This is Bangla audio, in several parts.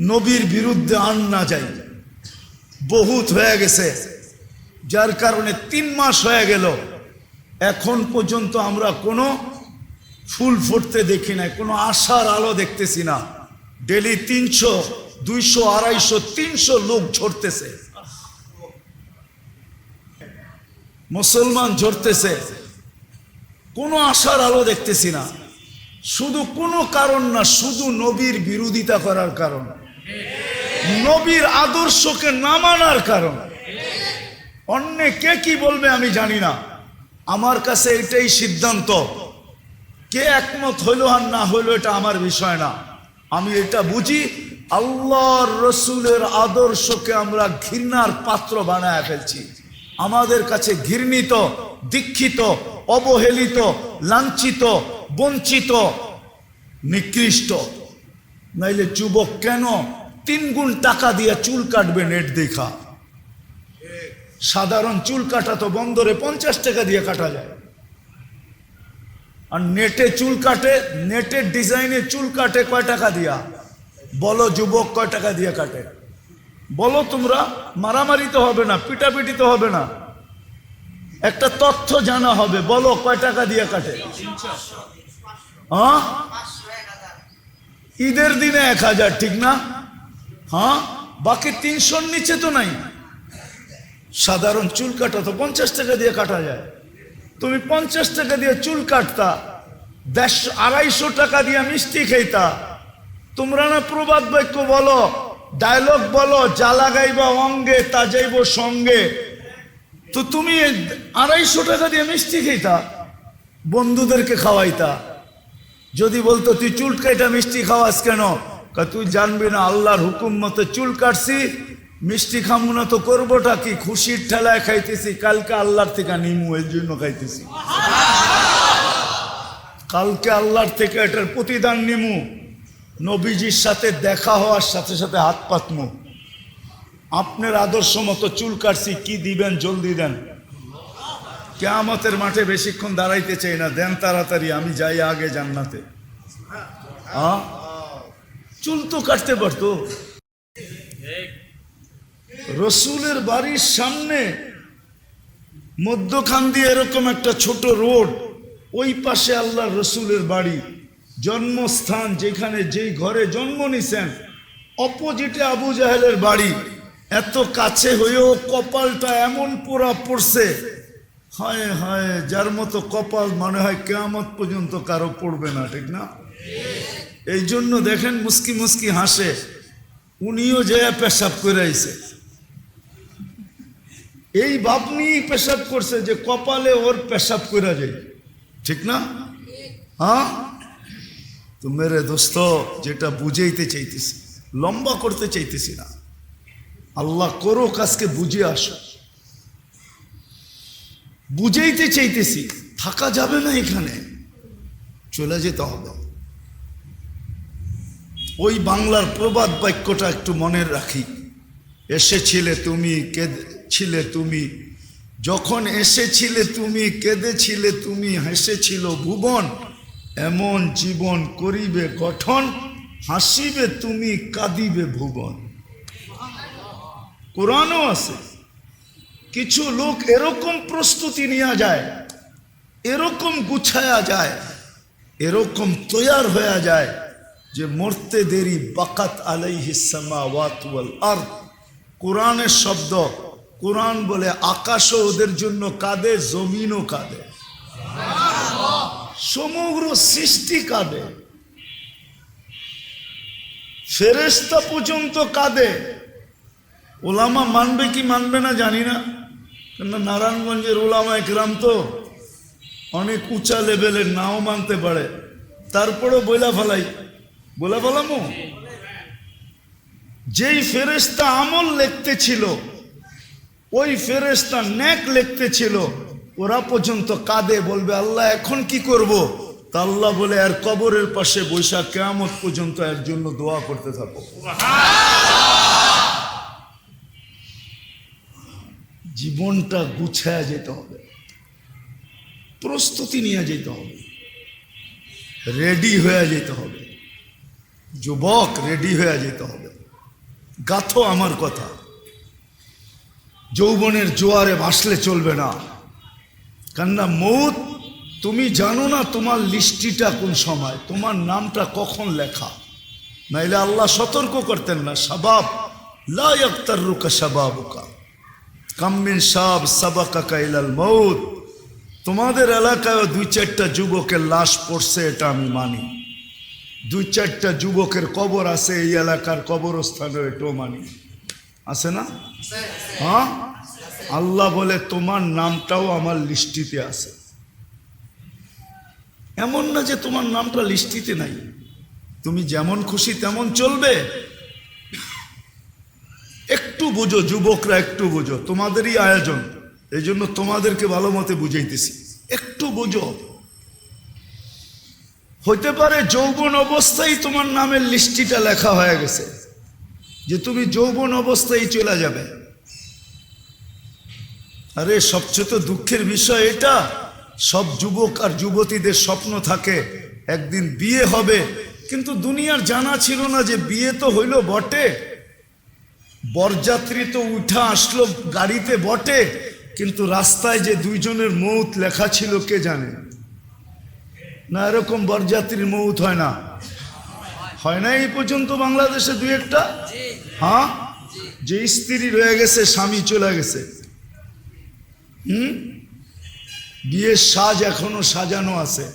নবীর বিরুদ্ধে আন না যাই। বহুত হয়ে গেছে। যার কারণে তিন মাস হয়ে গেল। এখন পর্যন্ত আমরা কোনো ফুল ফুটতে দেখি নাই, কোনো আশার আলো দেখতেছি না। ডেলি তিনশো, দুইশো, আড়াইশো, তিনশো লোক ঝরতেছে। মুসলমান ঝরতেছে। কোনো আশার আলো দেখতেছি না। শুধু কোনো কারণ না, শুধু নবীর বিরোধিতা করার কারণ। নবীর আদর্শকে না মানার কারণ। অন্য কে কি বলবে আমি জানি না। আমার কাছে এটাই সিদ্ধান্ত। কে একমত হইল আর না হইল এটা আমার বিষয় না। আমি এটা বুঝি, আল্লাহর রসুলের আদর্শকে আমরা ঘৃণার পাত্র বানায় ফেলছি। আমাদের কাছে ঘৃণিত, দীক্ষিত, অবহেলিত, লাঞ্ছিত, বঞ্চিত, নিকৃষ্ট। নাইলে যুবক কেন তিন গুণ টাকা দিয়ে চুল কাটবে নেট দেখা? সাধারণ চুল কাটা তো বন্দরে পঞ্চাশ টাকা দিয়ে কাটা যায়। আর নেটে চুল কাটে নেটের ডিজাইনে চুল কাটে কয় টাকা দিয়া? বলো যুবক কয় টাকা দিয়ে কাটে? বলো তোমরা, মারামারি তো হবে না, পিটাপিটি তো হবে না। একটা তথ্য জানা হবে, বলো কয় টাকা দিয়ে কাটে? হ্যাঁ? ঈদের দিনে এক হাজার, ঠিক না? হ্যাঁ? বাকি তিনশোর নিচে তো নাই। সাধারণ চুল কাটা তো পঞ্চাশ টাকা দিয়ে কাটা যায়। তুমি পঞ্চাশ টাকা দিয়ে চুল কাটতা, দেড়শো, আড়াইশো টাকা দিয়ে মিষ্টি খেতা তোমরা না প্রবাদ বাক্য বলো, ডায়লগ বলো, যা লাগাইবা অঙ্গে, তা যাইব সঙ্গে। তো তুমি আড়াইশো টাকা দিয়ে মিষ্টি খেতা বন্ধুদেরকে খাওয়াইতা। যদি বলতো, তুই চুল কাটা মিষ্টি খাওয়াস কেন? তুই জানবি না, আল্লাহর হুকুম মতো চুল কাটছি। মিষ্টি খামু না তো করবোটা কি? খুশির ঠেলায় খাইতেছি, কালকে আল্লাহর থেকে নিমু, এর জন্য খাইতেছি। কালকে আল্লাহর থেকে এটার প্রতিদান নিমু। নবীজির সাথে দেখা হওয়ার সাথে সাথে হাত পাতমু। আপনার আদর্শ মতো চুল কাটছি, কি দিবেন, জলদি দেন। কেয়ামতের মাঠে বেশিক্ষণ দাঁড়াইতে চাই না, দেন তাড়াতাড়ি, আমি যাই আগে জান্নাতে। চুল তো কাটতে পারতো। রসুলের বাড়ির সামনে মধ্যখান দিয়ে এরকম একটা ছোট রোড, ওই পাশে আল্লাহ রসুলের বাড়ি, জন্মস্থান যেখানে যেই ঘরে জন্ম নিছেন, অপোজিটে আবু জাহেলের বাড়ি। এত কাছে হয়েও কপালটা এমন পোড়া পড়ছে হায় হায়, যার মতো কপাল মনে হয় কেয়ামত পর্যন্ত কারও পড়বে না, ঠিক না? এই জন্য দেখেন মুস্কি মুস্কি হাসে। উনিও যে পেশাব করে আইছে এই নিয়েই পেশাব করছে যে কপালে ওর পেশাব করে যায়, ঠিক না? হ্যাঁ? তো মেরে দোস্ত, যেটা বুঝাইতে চাইতেছি, লম্বা করতে চাইতেছি না। আল্লাহ করো কাজকে বুঝে আসো বুঝাইতে চাইতেছি, থাকা যাবে না এখানে। চলে যেতে হবে। ওই বাংলার প্রবাদ বাক্যটা একটু মনে রাখি। এসেছিলে তুমি, কেঁদেছিলে তুমি, যখন এসেছিলে তুমি, কেঁদেছিলে তুমি, হেসেছিল ভুবন, এমন জীবন করিবে গঠন, হাসিবে তুমি, কাঁদিবে ভুবন। কোরআনও আছে। কিছু লোক এরকম প্রস্তুতি নেওয়া যায়, এরকম গুছায়া যায়, এরকম তৈয়ার হয়ে যায় যে মরতে দেরি বাকাত আলাইহিসামা ওয়াতুয়াল আর কোরআনের শব্দ, কোরআন বলে আকাশও ওদের জন্য কাঁদে, জমিনও কাঁদে। সমগ্র সৃষ্টি কাঁদে। ফেরেস্তা পর্যন্ত কাঁদে। ওলামা মানবে কি মানবে না জানি না। নারায়ণগঞ্জের ওলামা একরাম তো অনেক উঁচা লেভেলের নাও মানতে পারে। তারপরেও বইলা ফেলাই। বলে ফেলামো? যেই ফেরেস্তা আমল লিখতে ছিল, ওই ফেরেস্তা ন্যাক লিখতে ছিল, ওরা পর্যন্ত কাঁদে, বলবে, আল্লাহ, এখন কি করব? তা আল্লাহ বলে, আর কবরের পাশে বৈশাখ কেয়ামত পর্যন্ত এর জন্য দোয়া করতে থাকো। জীবনটা গুছায় যেতে হবে। প্রস্তুতি নিয়ে যেতে হবে। রেডি হয়ে যেতে হবে। যুবক রেডি হয়ে যেতে হবে। গাথো আমার কথা। যৌবনের জোয়ারে ভাসলে চলবে না। কেননা মৌত, তুমি জানো না তোমার লিস্টিটা কোন সময়, তোমার নামটা কখন লেখা। নাইলে আল্লাহ সতর্ক করতেন না সবাব সাবাব, লা ইয়াক্তাররুকা সাবাবুকা। কাম্মিন সাব সাবাকা কাইলাল মৌত তোমাদের এলাকায় দুই চারটা যুবকের লাশ পড়ছে, এটা আমি মানি। দুই চারটা যুবকের কবর আছে, এই এলাকার কবরস্থানে এটাও মানি। আছে না? হ্যাঁ? আল্লাহ বলে, তোমার নামটাও আমার লিস্টিতে আছে। এমন না যে তোমার নামটা লিস্টিতে নাই। তুমি যেমন খুশি তেমন চলবে। একটু বুঝো, যুবকরা একটু বুঝো। তোমাদেরই আয়োজন। এই জন্য তোমাদেরকে ভালো মতে বুঝাইতেছি। একটু বুঝো। হইতে পারে যৌবন অবস্থায় তোমার নামের লিস্টিটা লেখা হয়ে গেছে, যে তুমি যৌবন অবস্থায় চলে যাবে। আরে, সবচেয়ে তো দুঃখের বিষয় এটা, সব যুবক আর যুবতীদের স্বপ্ন থাকে, একদিন বিয়ে হবে, কিন্তু দুনিয়ার জানা ছিল না যে বিয়ে তো হইল বটে। বরযাত্রী তো উঠা আসলো গাড়িতে বটে, কিন্তু রাস্তায় যে দুইজনের মৌত লেখা ছিল কে জানে? না, এরকম বরযাত্রীর মৌত হয় না। হয় না এই পর্যন্ত বাংলাদেশে দুই একটা? হ্যাঁ? যে স্ত্রী রয়ে গেছে, স্বামী চলে গেছে। হুম? বিয়ের সাজ এখনও সাজানো আছে।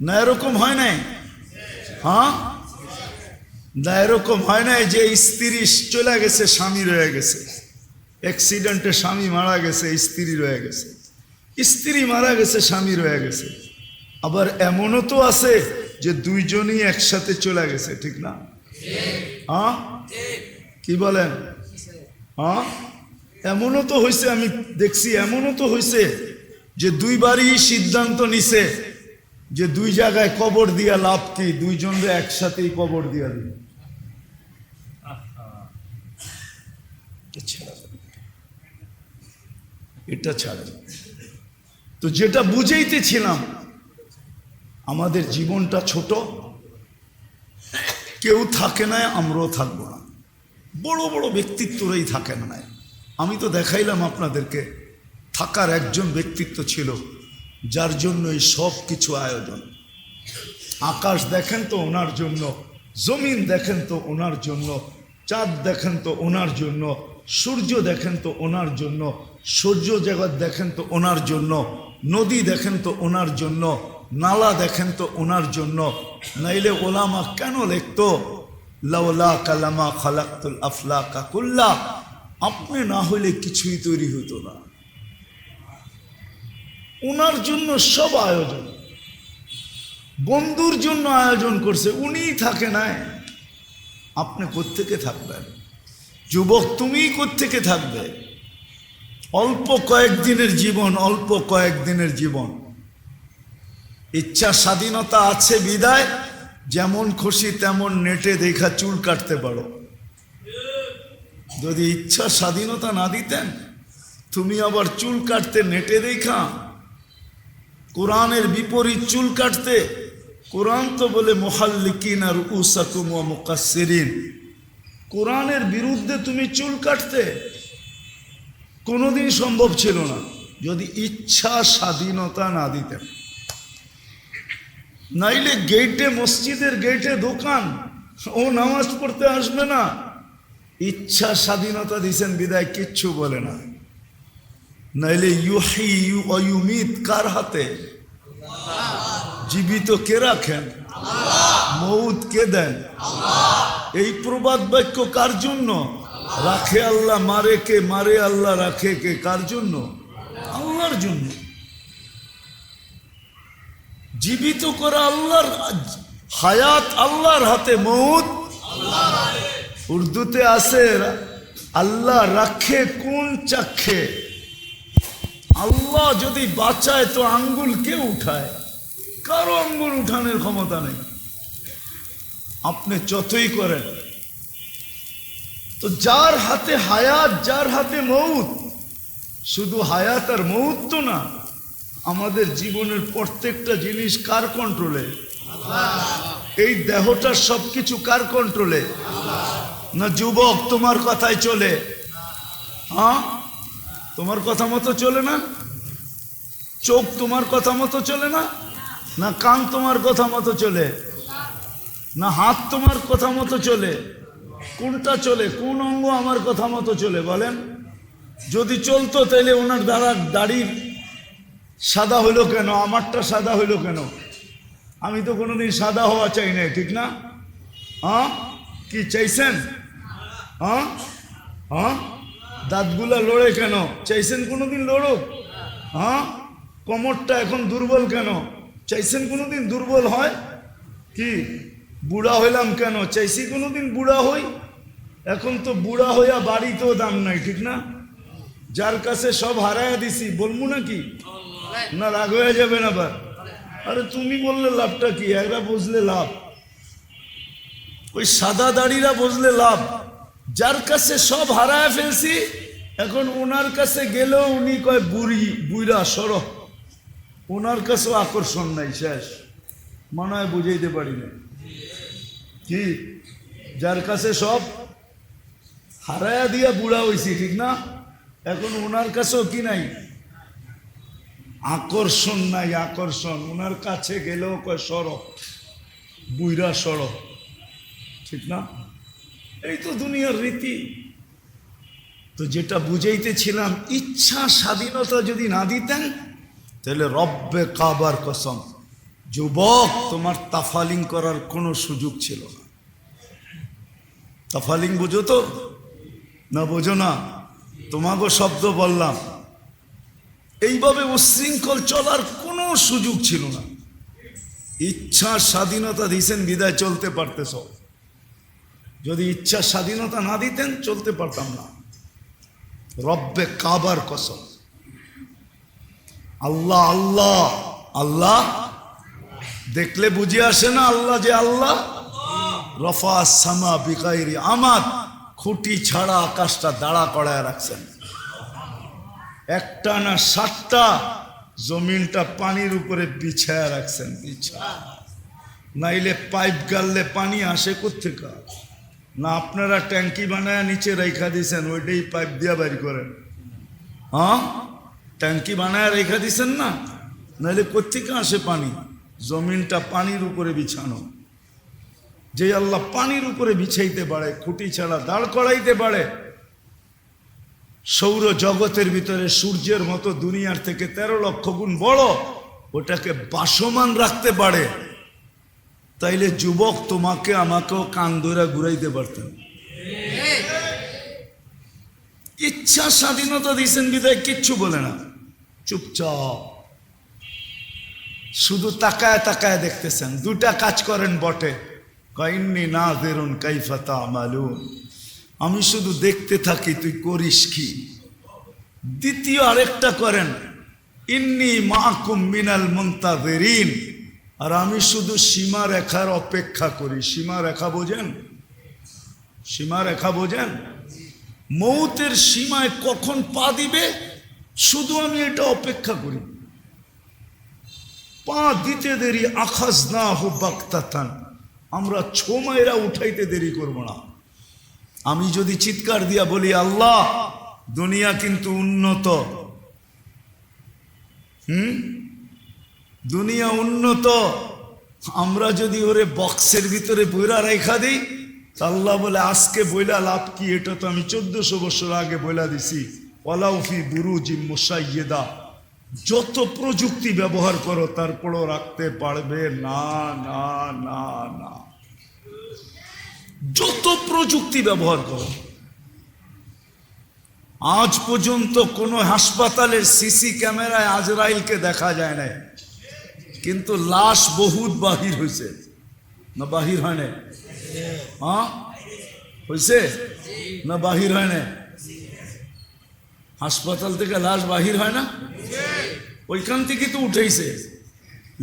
না, এরকম হয় নাই? হ্যাঁ? না, এরকম হয় নাই যে স্ত্রী চলে গেছে, স্বামী রয়ে গেছে। অ্যাক্সিডেন্টে স্বামী মারা গেছে স্ত্রী রয়ে গেছে। স্ত্রী মারা গেছে, স্বামী রয়ে গেছে। আবার এমনও তো আছে যে দুইজনই একসাথে চলে গেছে, ঠিক না? হ্যাঁ? কি বলেন? হ্যাঁ? এমনও তো হয়েছে আমি দেখছি এমনও তো হয়েছে যে দুইবারই সিদ্ধান্ত নিছে যে দুই জায়গায় কবর দিয়া লাভ কি? দুইজনরে একসাথেই কবর দিয়া দিল এটা ছাড়া দাও। এটা ছাড়ে তো যেটা বুঝেইতেছিলাম, আমাদের জীবনটা ছোট, কেউ থাকে না আমরাও থাকব না। বড় বড় ব্যক্তিত্বরাই থাকেন না আমি তো দেখাইলাম আপনাদেরকে, থাকার একজন ব্যক্তিত্ব ছিল, যার জন্য এই সব কিছু আয়োজন। আকাশ দেখেন তো ওনার জন্য, জমিন দেখেন তো ওনার জন্য, চাঁদ দেখেন তো ওনার জন্য সূর্য দেখেন তো ওনার জন্য, সূর্য জগৎ দেখেন তো ওনার জন্য, নদী দেখেন তো ওনার জন্য, নালা দেখেন তো ওনার জন্য, নাইলে ওলামা কেন লিখতো, লাউলা কালামা খালাক্তুল আফলা কাকুল্লা আপনি না হলে কিছুই তৈরি হতো না। ওনার জন্য সব আয়োজন। বন্ধুর জন্য আয়োজন করছে, উনিই থাকে নাই। আপনি কোত্থেকে থাকবেন? যুবক, তুমিই কোত্থেকে থাকবে? অল্প কয়েকদিনের জীবন, অল্প কয়েকদিনের জীবন। ইচ্ছা স্বাধীনতা আছে বিদায়, যেমন খুশি তেমন নেটে দেখা চুল কাটতে পারো। যদি ইচ্ছা স্বাধীনতা না দিতেন, তুমি আবার চুল কাটতে, নেটে দেখা। কোরআনের বিপরীত চুল কাটতে। কোরআন তো বলে, মোহাল্লিকিন আর উসাকুম মুকাসিরিন কোরআনের বিরুদ্ধে তুমি চুল কাটতে কোনোদিন সম্ভব ছিল না। যদি ইচ্ছা স্বাধীনতা না দিতেন। নাইলে গেটে, মসজিদের গেটে দোকান ও নামাজ পড়তে আসবে না। ইচ্ছা স্বাধীনতা দিছেন, বিদায় কিচ্ছু বলে না। নাইলে ইউ অয়ুমিত কার হাতে? জীবিত কে রাখেন? মৌত কে দেন? এই প্রবাদ বাক্য কার জন্য? রাখে আল্লাহ, মারে কে? মারে আল্লাহ, রাখে কে? কার জন্য? আল্লাহর জন্য। জীবিত করা আল্লাহর হায়াত আল্লাহর হাতে, মৌত উর্দুতে আছে, আল্লাহ রাখে কোন চাক্ষে? আল্লাহ যদি বাঁচায় তো আঙ্গুল কে উঠায়? কারও আঙ্গুল উঠানোর ক্ষমতা নেই। আপনি যতই করেন, তো যার হাতে হায়াত, যার হাতে মৌত, শুধু হায়াত আর মৌত তো না, আমাদের জীবনের প্রত্যেকটা জিনিস কার কন্ট্রোলে এই দেহটার সবকিছু কার কন্ট্রোলে না যুবক, তোমার কথায় চলে। হ্যাঁ? তোমার কথা মতো চলে না? চোখ তোমার কথা মতো চলে না? না কান তোমার কথা মতো চলে? না হাত তোমার কথা মতো চলে, কোনটা চলে, কোন অঙ্গ আমার কথা মতো চলে বলেন। যদি চলতো তাহলে ওনার দ্বারা দাড়ির সাদা হইল কেন, আমারটা সাদা হইল কেন? আমি তো কোনোদিন সাদা হওয়া চাই না ঠিক না? হ্যাঁ? কি চাইছেন? হ্যাঁ? হ্যাঁ? দাঁতগুলা লড়ে কেন? চাইছেন কোনোদিন লড়ুক? হ্যাঁ? কোমরটা এখন দুর্বল কেন? চাইছেন কোনোদিন দুর্বল হয়? কি? বুড়া হইলাম কেন? চাইছি কোনোদিন বুড়া হই। এখন তো বুড়া হইয়া বাড়িতেও দাম নাই, ঠিক না? যার কাছে সব হারাইয়া দিছি বলব নাকি? না রাগ হয়ে যাবেন আবার। আরে তুমি বললে লাভটা কি? এরা বুঝলে লাভ। ওই সাদা দাড়িরা বুঝলে লাভ। যার কাছে সব হারায় ফেলছি, এখন ওনার কাছে গেলেও উনি কয় বুড়ি বুড়া সর। ওনার কাছেও আকর্ষণ নাই, শেষ। মনে হয় বুঝাইতে পারি না। কি? যার কাছে সব হারায়া দিয়া বুড়া হইছি, ঠিক না? এখন ওনার কাছেও কি নাই? আকর্ষণ নাই, আকর্ষণ। ওনার কাছে গেলেও কয় সর বুইরা সর ঠিক না? এই তো দুনিয়ার রীতি। তো যেটা বুঝাইতেছিলাম, ইচ্ছা স্বাধীনতা যদি না দিতেন, তাহলে রব্বে কাবার কসম। যুবক, তোমার তাফালিং করার কোনো সুযোগ ছিল না। তাফালিং বুঝো তো? না বোঝো না? তোমাকে শব্দ বললাম। এইভাবে উশৃঙ্খল চলার কোনো সুযোগ ছিল না। ইচ্ছা, স্বাধীনতা দিয়েছেন বিদায় চলতে পারতে সব যদি ইচ্ছা, স্বাধীনতা না দিতেন, চলতে পারতাম না। রব্বে কাবার কসম। আল্লাহ আল্লাহ আল্লাহ দেখলে বুঝে আসে না আল্লাহ যে আল্লাহ? রফা সামা বিকাইরি আমার খুঁটি ছাড়া আকাশটা দাঁড়া করায় রাখছেন। একটা না সাতটা জমিনটা পানির উপরে বিছায়া রাখছেন বিছা নাইলে পাইপ গাললে পানি আসে কোথেকে না আপনারা ট্যাঙ্কি বানায় নিচে রেখা দিয়েছেন ওইটাই পাইপ দিয়া বের করেন। হ্যাঁ? ট্যাঙ্কি বানায় রেখা দিছেন না? নাইলে কোথেকে আসে পানি? জমিনটা পানির উপরে বিছানো। যে আল্লাহ পানির উপরে বিছাইতে পারে, খুঁটি ছাড়া দাঁড় করাইতে পারে, সৌর জগতের ভিতরে সূর্যের মতো দুনিয়ার থেকে তেরো লক্ষ গুণ বড়, ওটাকে বাসমান রাখতে পারে। তাইলে যুবক তোমাকে আমাকেও কান ধরে ঘুরাইতে পারতেন। ইচ্ছা স্বাধীনতা দিয়েছেন বিদায় কিচ্ছু বলে না। চুপচাপ। শুধু তাকায় তাকায় দেখতেছেন। দুটা কাজ করেন বটে। কইন্নি না দেরুন কাইফাতা মালুন আমি শুধু দেখতে থাকি, তুই করিস কি? দ্বিতীয় আরেকটা করেন, ইন্নি মাকুম মিনাল মুন্তাজেরিন আর আমি শুধু সীমা রেখার অপেক্ষা করি। সীমা রেখা বোঝেন? সীমা রেখা বোঝেন? মৌতের সীমায় কখন পা দিবে? শুধু আমি এটা অপেক্ষা করি। পা দিতে দেরি আখাস না হো বাক্তাতান আমরা ছোমাইরা উঠাইতে দেরি করব না। আমি যদি চিৎকার দিয়া বলি, আল্লাহ, দুনিয়া কিন্তু উন্নত। হুম? দুনিয়া উন্নত। আমরা যদি ওরে বক্সের ভিতরে বইরা রেখা দিই, তা আল্লাহ বলে, আজকে বইলা লাভ কি? এটা তো আমি চোদ্দশো বছর আগে বইলা দিছি। ওয়ালাউফি বুরুজি মুসাইয়েদা যত প্রযুক্তি ব্যবহার করো তারপরও রাখতে পারবে। না না না না। যত প্রযুক্তি ব্যবহার করো, আজ পর্যন্ত কোনো হাসপাতালের সিসি ক্যামেরায় আজরাইলকে দেখা যায় না কিন্তু লাশ বহুত বাহির হয়েছে। না বাহির হয় না হ্যাঁ? হয়েছে? না বাহির হয় না হাসপাতাল থেকে লাশ বাহির হয় না? ওইখান থেকে তো উঠেছে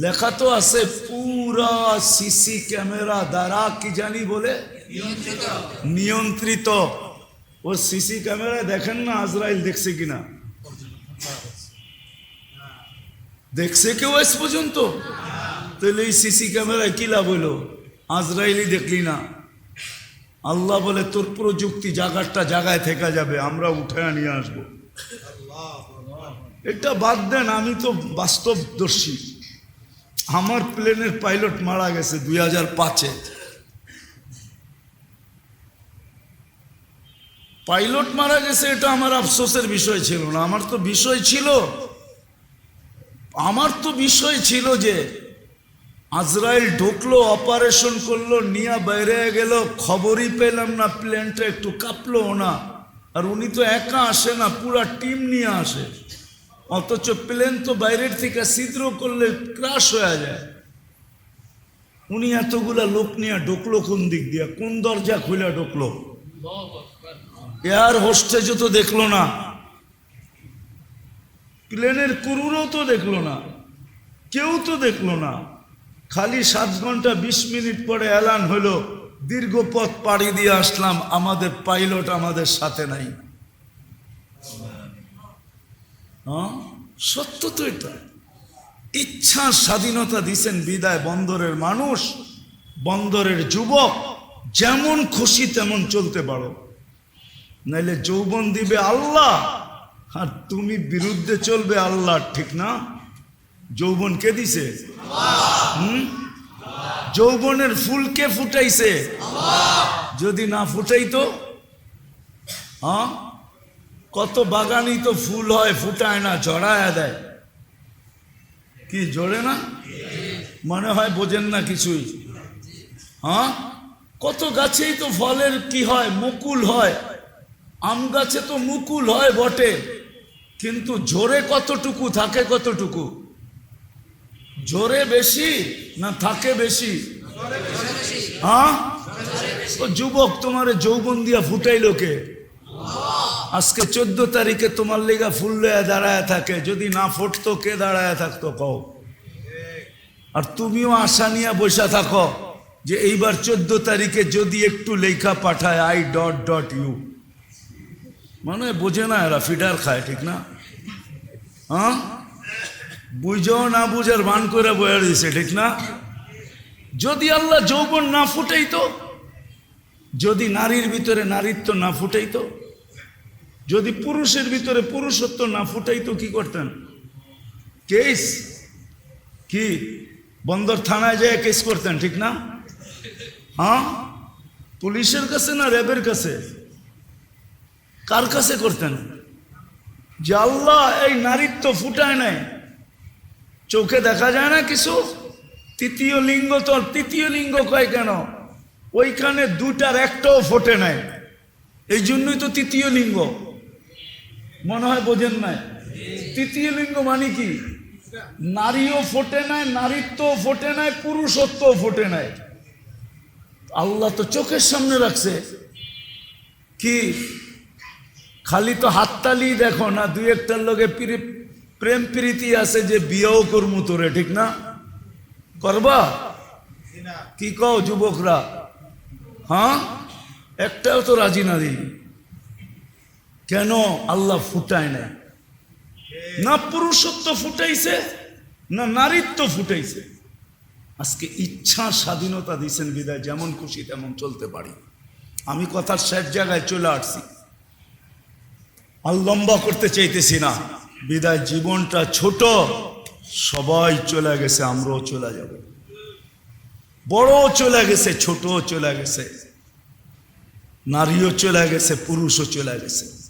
লেখা তো আছে, পুরা সিসি ক্যামেরা দ্বারা কি জানি বলে? নিয়ন্ত্রিত। ও সিসি ক্যামেরা দেখেন না, আজরাইল দেখছে কিনা? দেখছে কেউ আজ পর্যন্ত? তাহলে এই সিসি ক্যামেরায় কি লাভ হইল? আজরাইলই দেখলি না। আল্লাহ বলে, তোর প্রযুক্তি জায়গাটা জায়গায় থেকে যাবে, আমরা উঠে নিয়ে আসব। এটা বাদ দেন, আমি তো বাস্তবদর্শী। আমার প্লেনের পাইলট মারা গেছে দুই হাজার পাঁচে। পাইলট মারা গেছে এটা আমার আফসোসের বিষয় ছিল না, আমার তো বিষয় ছিল। আমার তো বিষয় ছিল যে আজরাইল ঢুকলো, অপারেশন করল, নিয়ে বাইরে গেল, খবরই পেলাম না, প্লেনটা একটু কাঁপলো না। আর উনি তো একা আসে না, পুরা টিম নিয়ে আসে। অথচ প্লেন তো বাইরের থেকে ছিদ্র করলে ক্রাশ হয়ে যায়। উনি এতগুলা লোক নিয়ে ঢুকলো কোন দিক দিয়ে? কোন দরজা খুলে ঢুকলো? এয়ার হোস্টেজও তো দেখল না। প্লেনের কুরুরও তো দেখল না। কেউ তো দেখল না। খালি সাত ঘণ্টা বিশ মিনিট পরে অ্যালান হলো দীর্ঘ পথ পাড়ি দিয়ে আসলাম, আমাদের পাইলট আমাদের সাথে নাই? সত্য তো এটা। ইচ্ছা স্বাধীনতা দিছেন বিদায় বন্দরের মানুষ, বন্দরের যুবক, যেমন খুশি তেমন চলতে পারো। নাইলে যৌবন দিবে আল্লাহ, আর তুমি বিরুদ্ধে চলবে আল্লাহ, ঠিক না? যৌবন কে দিছে? হুম? যৌবনের ফুল কে ফুটাইছে? যদি না ফুটাইতো হ্যাঁ? কত বাগানই তো ফুল হয়, ফুটায় না, জড়ায় দেয়। কি, জোরে না? মনে হয় বোঝেন না কিছুই। হ্যাঁ? কত গাছেই তো ফলের কি হয়, মুকুল হয়। আম গাছে তো মুকুল হয় বটে, কিন্তু জোরে কতটুকু, থাকে কতটুকু? জোরে বেশি না থাকে বেশি? হ্যাঁ? ও যুবক, তোমার যৌবন দিয়া ফুটাইলো কে? আজকে চোদ্দ তারিখে তোমার লেগা ফুল দাঁড়ায় থাকে। যদি না ফুটতো, কে দাঁড়ায় থাকতো কও? আর তুমিও আশা নিয়ে বসে থাকো যে এইবার চোদ্দ তারিখে যদি একটু লেখা পাঠায় আই ডট ডট ইউ মানে বোঝে না এরা ফিডার খায়, ঠিক না? হ্যাঁ? বুঝেও না বুঝার ভান করে বয়ে দিছে ঠিক না? যদি আল্লাহ যৌবন না ফুটেই তো যদি নারীর ভিতরে নারীত্ব না ফুটাইতো যদি পুরুষের ভিতরে পুরুষত্ব না ফুটাই তো কি করতেন? কেস? কি? বন্দর থানায় যায় কেস করতেন, ঠিক না? হ্যাঁ? পুলিশের কাছে না র্যাবের কাছে? কার কাছে করতেন? যে আল্লাহ এই নারীত্ব ফুটায় নাই। চোখে দেখা যায় না কিছু? তৃতীয় লিঙ্গ তো তৃতীয় লিঙ্গ কয় কেন? ওইখানে দুটার একটাও ফোটে নাই। এই জন্যই তো তৃতীয় লিঙ্গ। মনে হয় বোঝেন নাই। তৃতীয় লিঙ্গ মানে কি? নারীও ফোটে নাই নারীত্বও ফোটে নাই পুরুষত্ব ফোটে নাই। আল্লাহ তো চোখের সামনে রাখছে। কি? খালি তো হাততালি দেখো না দুই একটার লোকে পিরি- প্রেম প্রীতি আছে যে বিয়েও করমু তোরে ঠিক না? করবা? কি কও যুবকরা? হ্যাঁ? একটাও তো রাজি না দিই কেন আল্লাহ ফুটায় না না পুরুষত্ব ফুটাইছে, না নারীত্ব ফুটাইছে। আজকে ইচ্ছা স্বাধীনতা দিয়েছেন বিদায়, যেমন খুশি তেমন চলতে পারি। আমি কথার শেষ জায়গায় চলে আসছি। আর লম্বা করতে চাইতেছি না। বিদায়, জীবনটা ছোট, সবাই চলে গেছে, আমরাও চলে যাব। বড় চলে গেছে ছোট চলে গেছে। নারীও চলে গেছে, পুরুষও চলে গেছে।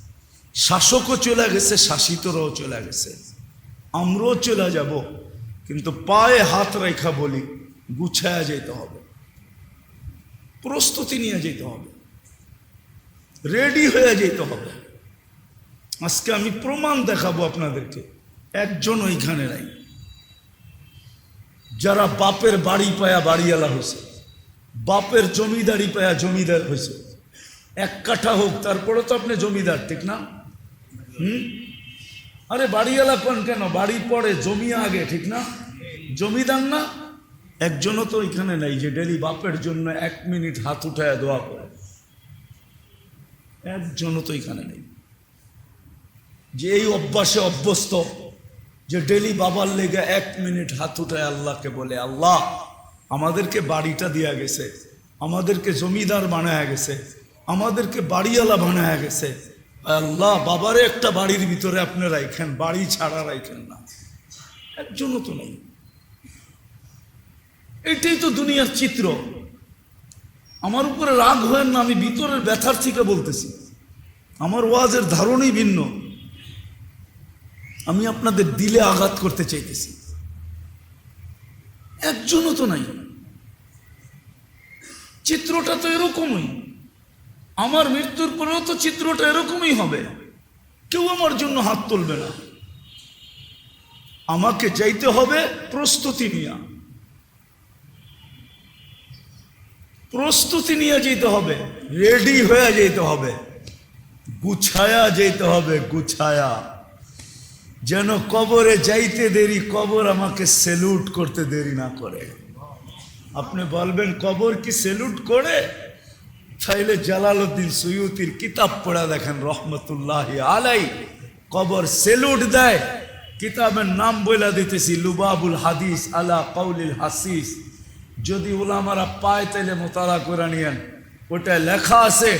শাসকও চলে গেছে, শাসিতরাও চলে গেছে। আমরাও চলে যাব, কিন্তু পায়ে হাত রেখা বলি, গুছায়া যেতে হবে। প্রস্তুতি নিয়ে যেতে হবে। রেডি হয়ে যেতে হবে। আজকে আমি প্রমাণ দেখাবো আপনাদেরকে, একজন ওইখানে নাই। যারা বাপের বাড়ি পায়া বাড়িওয়ালা হয়েছে, বাপের জমিদারি পায়া জমিদার হয়েছে। এক কাঠা হোক, তারপরে তো আপনি জমিদার, ঠিক না? আরে বাড়িওয়ালা কোন কেন? বাড়ি পরে জমি আগে, ঠিক না? জমিদার না? একজনও তো এখানে নাই যে ডেলি বাপের জন্য এক মিনিট হাত উঠায় দোয়া করে। একজনও তো এখানে নেই। যে এই অভ্যাসে অভ্যস্ত, যে ডেলি বাবার লেগে এক মিনিট হাত উঠায় আল্লাহকে বলে, আল্লাহ, আমাদেরকে বাড়িটা দিয়া গেছে, আমাদেরকে জমিদার বানায় গেছে, আমাদেরকে বাড়িওয়ালা বানায় গেছে আল্লাহ বাবারে একটা বাড়ির ভিতরে আপনি রাইখেন, বাড়ি ছাড়া রাইখেন না। একজনও তো নেই। এটাই তো দুনিয়ার চিত্র। আমার উপরে রাগ হয় না, আমি ভিতরের ব্যথার থেকে বলতেছি। আমার ওয়াজের ধারণই ভিন্ন। আমি আপনাদের দিলে আঘাত করতে চাইতেছি। একজনও তো নাই। চিত্রটা তো এরকমই। আমার মৃত্যুর পরেও তো চিত্রটা এরকমই হবে। কেউ আমার জন্য হাত তুলবে না। আমাকে যাইতে হবে প্রস্তুতি নিয়ে। প্রস্তুতি নিয়ে যেতে হবে। রেডি হয়ে যেতে হবে। গুছায়া যেতে হবে, গুছায়া। যেন কবরে যাইতে দেরি, কবর আমাকে সেলুট করতে দেরি না করে। আপনি বলবেন, কবর কি সেলুট করে? তাইলে জালালউদ্দিন সৈয়তির কিতাব পড়া দেখেন, রহমতুল্লাহ আলাই। কবর সেলুট দেয়, কিতাবের নাম বইলা দিতেছি, লুবাবুল হাদিস আলা কৌলিল হাসিস। যদি ওলামারা পায় তাইলে মোতারা করে নিয়েন। ওটা লেখা আছে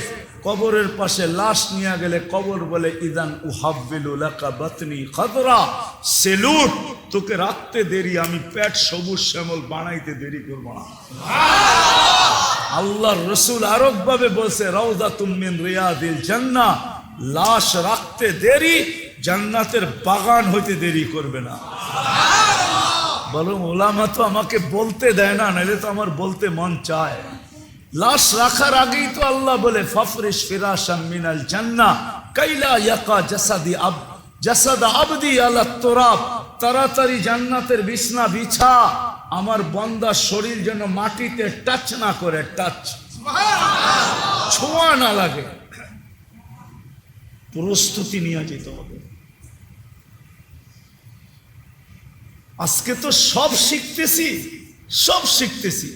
কবরের পাশে লাশ নিয়ে গেলে কবর বলে ইদান উহাব্বিলু লাকা বাতনি খদরা। সেলুট তোকে রাখতে দেরি আমি পেট সবুজ শ্যামল বানাইতে দেরি করব না। আল্লাহ রসুল আরব ভাবে বলছে রওদা তুমিন রিয়াদিল জান্না। লাশ রাখতে দেরি জান্নাতের বাগান হইতে দেরি করবে না। বলো ওলামা তো আমাকে বলতে দেয় না নাহলে তো আমার বলতে মন চায়। লাশ রাখার আগেই তো আল্লাহ বলে ফফরিস ফিরাশাম মিনাল জান্না কাইলা ইয়াকা জাসাদি আব জাসাদ আবদি আলা তোরাব তাড়াতাড়ি জান্নাতের বিছনা বিছা আমার বন্দার শরীর যেন মাটিতে টাচ না করে টাচ ছোঁয়া না লাগে। প্রস্তুতি নিয়ে যেতে হবে। আজকে তো সব শিখতেছি সব শিখতেছি।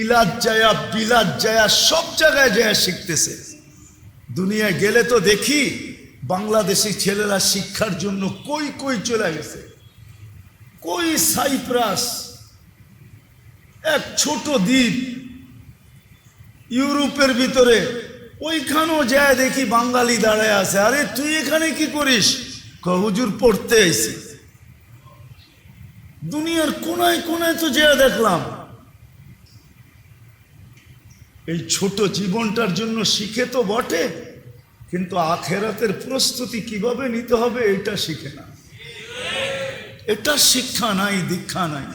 ইলাজ জায়া বিলাজ জায়া সব জায়গায় জায়া শিখতেছে। দুনিয়ায় গেলে তো দেখি, বাংলাদেশি ছেলেরা শিক্ষার জন্য কই কই চলে গেছে। কই সাইপ্রাস, এক ছোট দ্বীপ, ইউরোপের ভিতরে, ওইখানেও যায় দেখি বাঙালি দাঁড়ায় আছে। আরে, তুই এখানে কি করিস? হুজুর, পড়তে আইছি। দুনিয়ার কোনায় কোনায় তো যেয়ে দেখলাম। এই ছোট জীবনটার জন্য শিখে তো বটে, কিন্তু আখেরাতের প্রস্তুতি কীভাবে নিতে হবে এটা শিখে না। এটা শিক্ষা নাই, দীক্ষা নাই।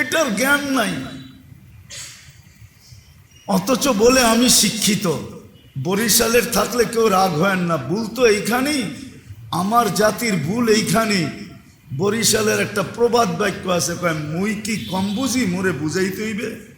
এটার জ্ঞান নাই। অথচ বলে আমি শিক্ষিত, বরিশালের থাকলে কেউ রাগ হয় না। ভুল তো এইখানেই, আমার জাতির ভুল এইখানেই। বরিশালের একটা প্রবাদ বাক্য আছে, কয়, মুই কি কম বুঝি মোরে বুঝাইতে হইবে?